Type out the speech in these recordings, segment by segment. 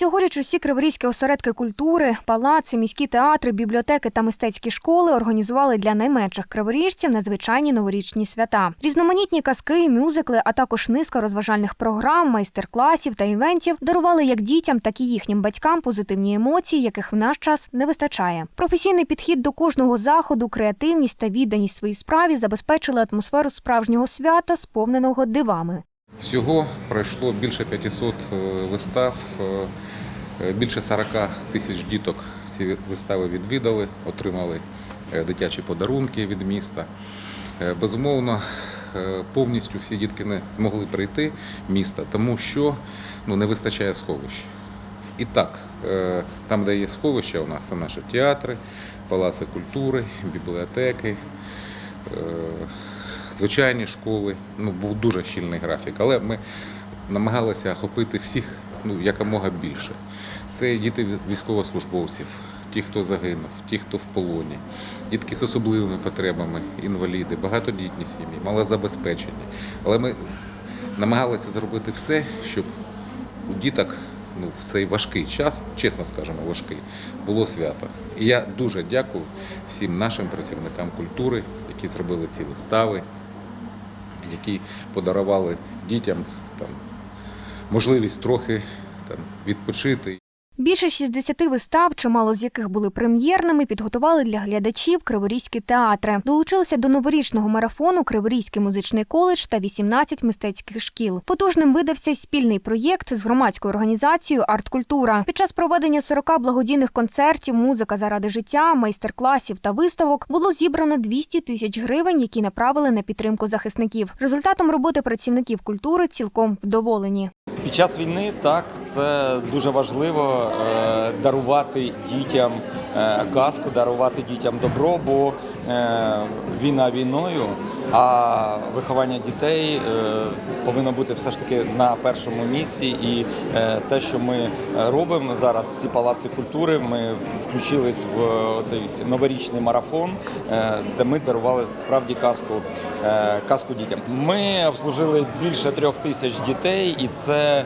Цьогоріч усі криворізькі осередки культури, палаци, міські театри, бібліотеки та мистецькі школи організували для найменших криворіжців надзвичайні новорічні свята. Різноманітні казки, мюзикли, а також низка розважальних програм, майстер-класів та івентів дарували як дітям, так і їхнім батькам позитивні емоції, яких в наш час не вистачає. Професійний підхід до кожного заходу, креативність та відданість своїй справі забезпечили атмосферу справжнього свята, сповненого дивами. Всього пройшло більше 500 е, вистав, е, більше 40 тисяч діток ці вистави відвідали, отримали е, дитячі подарунки від міста. Е, Безумовно, е, повністю всі дітки не змогли прийти в місто, тому що ну, не вистачає сховищ. І так, е, там, де є сховища, у нас це наші театри, палаци культури, бібліотеки, е, звичайні школи. Ну, був дуже щільний графік, але ми намагалися охопити всіх ну, якомога більше. Це діти військовослужбовців, ті, хто загинув, ті, хто в полоні, дітки з особливими потребами, інваліди, багатодітні сім'ї, малозабезпечені. Але ми намагалися зробити все, щоб у діток ну, в цей важкий час, чесно скажемо, важкий, було свято. І я дуже дякую всім нашим працівникам культури, які зробили ці вистави, які подарували дітям там, можливість трохи там, відпочити. Більше 60 вистав, чимало з яких були прем'єрними, підготували для глядачів криворізькі театри. Долучилися до новорічного марафону Криворізький музичний коледж та 18 мистецьких шкіл. Потужним видався спільний проєкт з громадською організацією Арткультура. Під час проведення 40 благодійних концертів, музика заради життя, майстер-класів та виставок було зібрано 200 тисяч гривень, які направили на підтримку захисників. Результатом роботи працівників культури цілком вдоволені. Під час війни так це дуже важливо е, дарувати дітям е, казку, дарувати дітям добро, бо війна війною, а виховання дітей е, повинно бути все ж таки на першому місці. І е, те, що ми робимо зараз, всі палаци культури, ми включились в цей новорічний марафон, е, де ми дарували справді казку, е, казку дітям. Ми обслужили більше трьох тисяч дітей, і це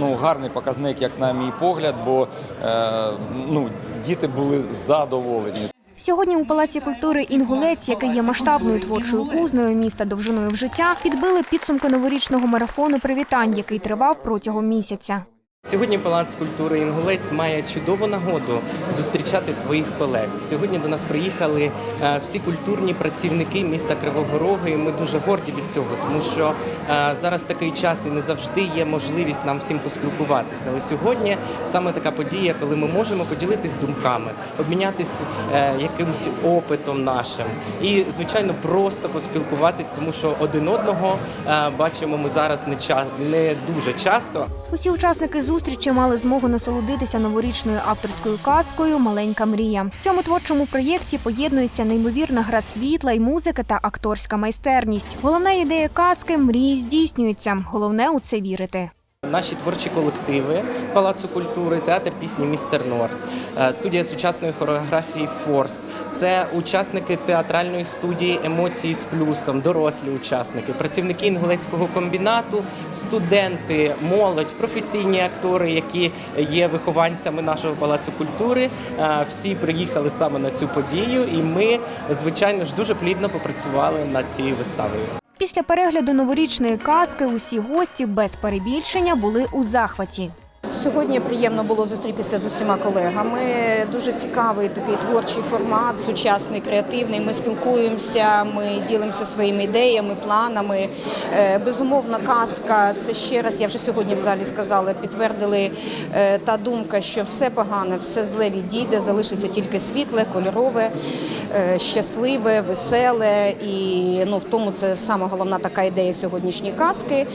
ну, гарний показник, як на мій погляд, бо е, ну, діти були задоволені. Сьогодні у Палаці культури Інгулець, який є масштабною творчою кузнею міста довжиною в життя, підбили підсумки новорічного марафону привітань, який тривав протягом місяця. Сьогодні Палац культури Інгулець має чудову нагоду зустрічати своїх колег. Сьогодні до нас приїхали е, всі культурні працівники міста Кривого Рогу, і ми дуже горді від цього, тому що е, зараз такий час і не завжди є можливість нам всім поспілкуватися. Але сьогодні саме така подія, коли ми можемо поділитись думками, обмінятись е, якимось опитом нашим і, звичайно, просто поспілкуватись, тому що один одного бачимо ми зараз не дуже часто. Усі учасники зустрічі мали змогу насолодитися новорічною авторською казкою Маленька мрія. В цьому творчому проєкті поєднується неймовірна гра світла й музика та акторська майстерність. Головна ідея казки мрії здійснюється. Головне у це вірити. Наші творчі колективи Палацу культури, театр пісні Містер Норд, е, студія сучасної хореографії Форс. Це учасники театральної студії Емоції з плюсом, дорослі учасники, працівники інгулецького комбінату, студенти, молодь, професійні актори, які є вихованцями нашого палацу культури. Е, Всі приїхали саме на цю подію, і ми, звичайно ж, дуже плідно попрацювали над цією виставою. Після перегляду новорічної казки усі гості без перебільшення були у захваті. Сьогодні приємно було зустрітися з усіма колегами. Дуже цікавий такий творчий формат, сучасний, креативний. Ми спілкуємося, ми ділимося своїми ідеями, планами. Е, Безумовно, казка це ще раз. Я вже сьогодні в залі сказала, підтвердили е, та думка, що все погане, все зле відійде, залишиться тільки світле, кольорове, е, щасливе, веселе. І ну в тому це саме головна така ідея сьогоднішньої казки.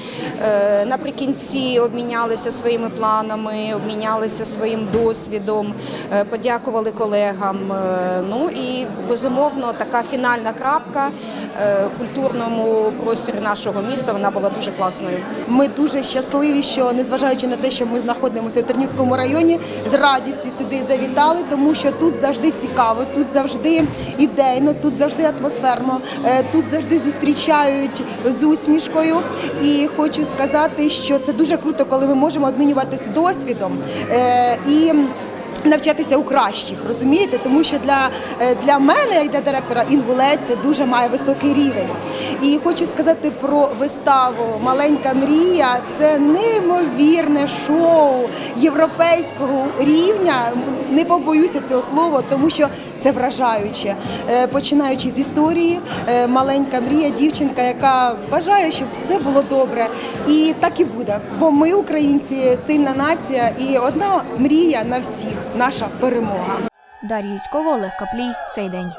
Наприкінці обмінялися своїми планами, обмінялися своїм досвідом, е, подякували колегам. Е, Ну і безумовно така фінальна крапка культурному просторі нашого міста. Вона була дуже класною. Ми дуже щасливі, що незважаючи на те, що ми знаходимося в Тернівському районі, з радістю сюди завітали, тому що тут завжди цікаво, тут завжди ідейно, тут завжди атмосферно, е, тут завжди зустрічають з усмішкою. І хочу сказати, що це дуже круто, коли ми можемо обмінюватися досвідом е, і. Навчатися у кращих, розумієте, тому що для, е, для мене, як для директора, інгулець це дуже має високий рівень. І хочу сказати про виставу Маленька мрія це неймовірне шоу європейського рівня. Не побоюся цього слова, тому що це вражаюче. Е, Починаючи з історії, е, маленька мрія, дівчинка, яка бажає, щоб все було добре. І так і буде. Бо ми, українці, сильна нація, і одна мрія на всіх наша перемога. Дар'я Юськова, Олег Каплій. Цей день.